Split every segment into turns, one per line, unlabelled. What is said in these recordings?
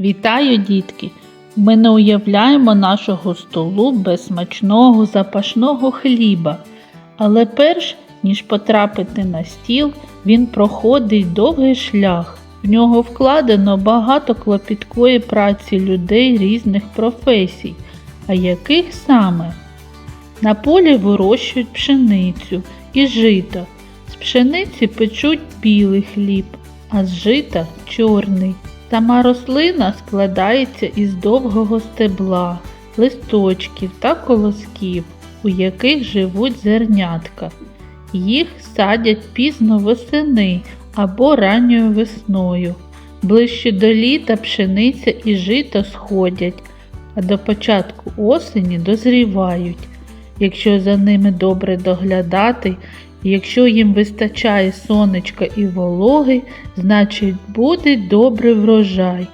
Вітаю, дітки! Ми не уявляємо нашого столу без смачного запашного хліба. Але перш ніж потрапити на стіл, він проходить довгий шлях. В нього вкладено багато клопіткої праці людей різних професій. А яких саме? На полі вирощують пшеницю і жито. З пшениці печуть білий хліб, а з жита чорний. Сама рослина складається із довгого стебла, листочків та колосків, у яких живуть зернятка. Їх садять пізно восени або ранньою весною. Ближче до літа пшениця і жито сходять, а до початку осені дозрівають. Якщо за ними добре доглядати, якщо їм вистачає сонечка і вологи, значить буде добрий врожай.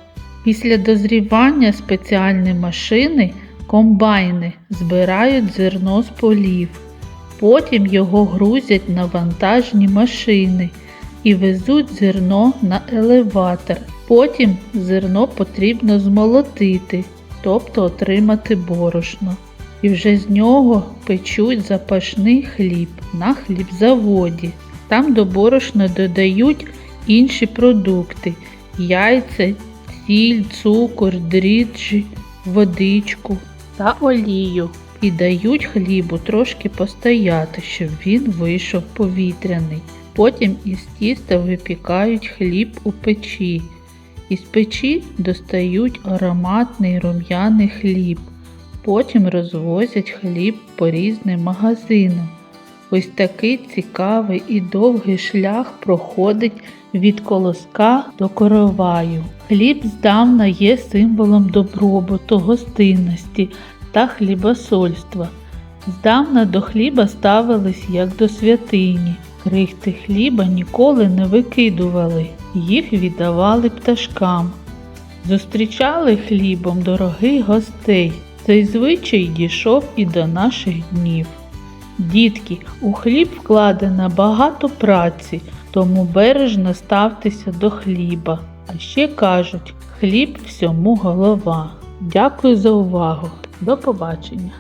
Після дозрівання спеціальні машини, комбайни збирають зерно з полів. Потім його грузять на вантажні машини і везуть зерно на елеватор. Потім зерно потрібно змолотити, тобто отримати борошно. І вже з нього печуть запашний хліб на хлібзаводі. Там до борошна додають інші продукти яйця, сіль, цукор, дріжджі, водичку та олію. І дають хлібу трошки постояти, щоб він вийшов повітряний. Потім із тіста випікають хліб у печі. Із печі достають ароматний рум'яний хліб. Потім розвозять хліб по різним магазинам. Ось такий цікавий і довгий шлях проходить від колоска до короваю. Хліб здавна є символом добробуту, гостинності та хлібосольства. Здавна до хліба ставились як до святині. Крихти хліба ніколи не викидували, їх віддавали пташкам. Зустрічали хлібом дорогих гостей. Цей звичай дійшов і до наших днів. Дітки, у хліб вкладено багато праці, тому бережно ставтеся до хліба. А ще кажуть, хліб всьому голова. Дякую за увагу. До побачення!